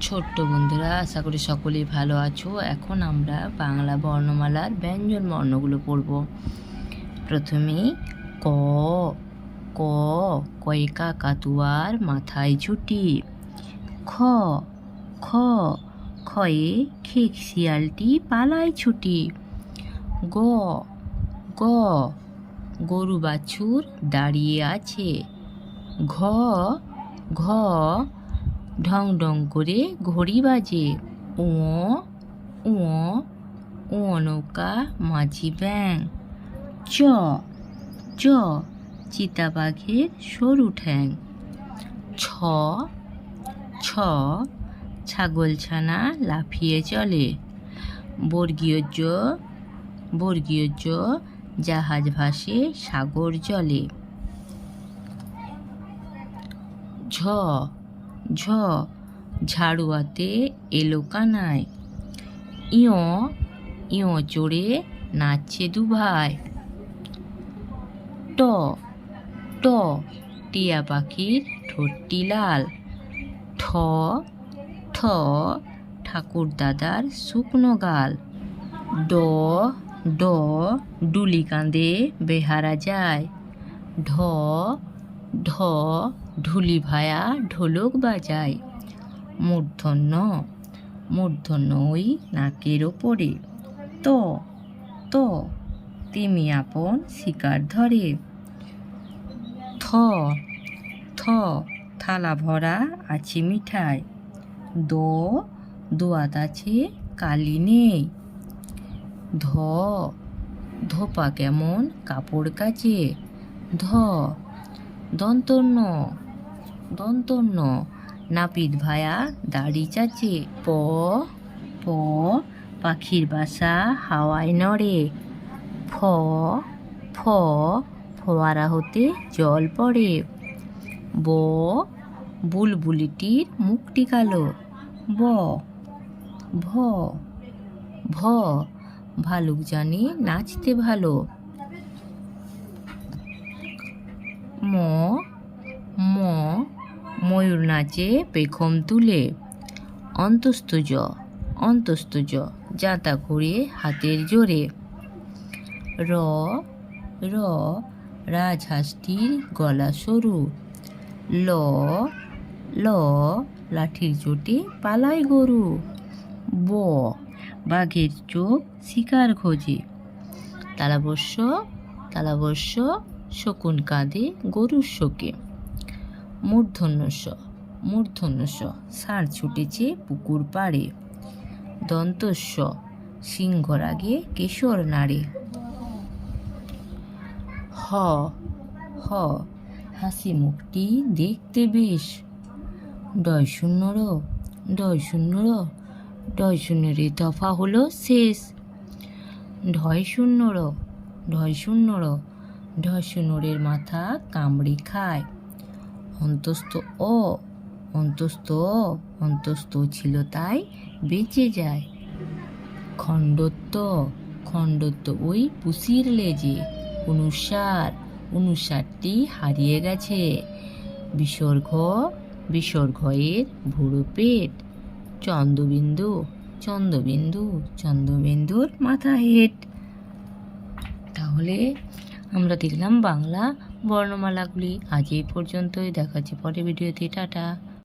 ছোট্ট বন্ধুরা, আশা করি সকলেই ভালো আছো। এখন আমরা বাংলা বর্ণমালার ব্যঞ্জন বর্ণগুলো পড়ব। প্রথমে ক ক, কয়কা কাতুয়ার মাথায় ঝুটি। খ খ খয়ে খেক শিয়ালটি পালায় ছুটি। গ গ, গরু বাছুর দাঁড়িয়ে আছে। ঘ ঘ ঢং ঢং করে ঘড়ি বাজে। ও ও ও নৌকা মাঝি ব্যাং। চ চ, চিতাবাঘের সরু ঠ্যাং। ছ ছ, ছাগলছানা লাফিয়ে চলে। বর্গীয় জ বর্গীয় জ জাহাজ ভাসে সাগর জলে। ঝ ঝ, ঝাড়ুয়াতে এলো কানায়। ইয় ইয় চড়ে নাচছে দু ভাই ট ট, টিয়া পাখির ঠোঁটটি লাল। ঠ ঠ, ঠাকুর দাদার শুকনো গাল। ড ড, ডুলি কাঁদে বেহারা যায়। ঢ ঢ ঢুলি ভায়া ঢোলক বাজায়। মূর্ধন্য মূর্ধন্য ওই নাকের ওপরে। ত ত, তিমি আপন শিকার ধরে। থ থ, থালা ভরা আছে মিঠাই দ, দোয়াত আছে কালি নেই। ধ, ধোপা কেমন কাপড় কাচে। ধ, দন্তন্য দন্তন্য নাপিত ভায়া দাড়ি চাচে, প প, পাখির বাসা হাওয়ায় নড়ে। ফ ফ, ফোয়ারা হতে জল পড়ে। ব, বুলবুলিটির মুখটি কালো। ব, ভ ভ, ভালুক জানে নাচতে ভালো। ম ম ময়ূর নাচে, পেখম তুলে। অন্তস্থ জ অন্তস্থ জ, যাতা ঘুরে হাতের জোরে। র র, রাজহাঁসটির গলা সরু। ল ল, লাঠির চোটে পালায় গরু। ব, বাঘের চোখ শিকার খোঁজে। তালাবস্য তালাবস্য শকুন কাঁদে গরুর শোকে। মূর্ধন্যস্য মূর্ধন্যস্য ষাঁড় ছুটেছে পুকুর পাড়ে। দন্তস্য সিংহর আগে কেশর নাড়ে। হ হ, হাসি মুখটি দেখতে বেশ। ডয় শূন্য র, ডয় শূন্য র, ডয় শূন্যের এ দফা হলো শেষ। ঢয় শূন্য র, ঢয় শূন্য র, ঢয় শূন্যরের মাথা কামড়ে খায়। অন্তস্থ অ অন্তস্থ অন্তস্থ ছিল তাই বেঁচে যায়। খণ্ডত্ব খণ্ডত্ব ওই পুষির লেজে। অনুসার, অনুসারটি হারিয়ে গেছে। বিসর্গ, বিসর্গয়ের ভুড়ো পেট চন্দ্রবিন্দু চন্দ্রবিন্দু, চন্দ্রবিন্দুর মাথা হেট। তাহলে আমরা দেখলাম বাংলা বর্ণমালাগুলি আজ এই পর্যন্তই। দেখাচ্ছি পরে ভিডিওতে। টাটা।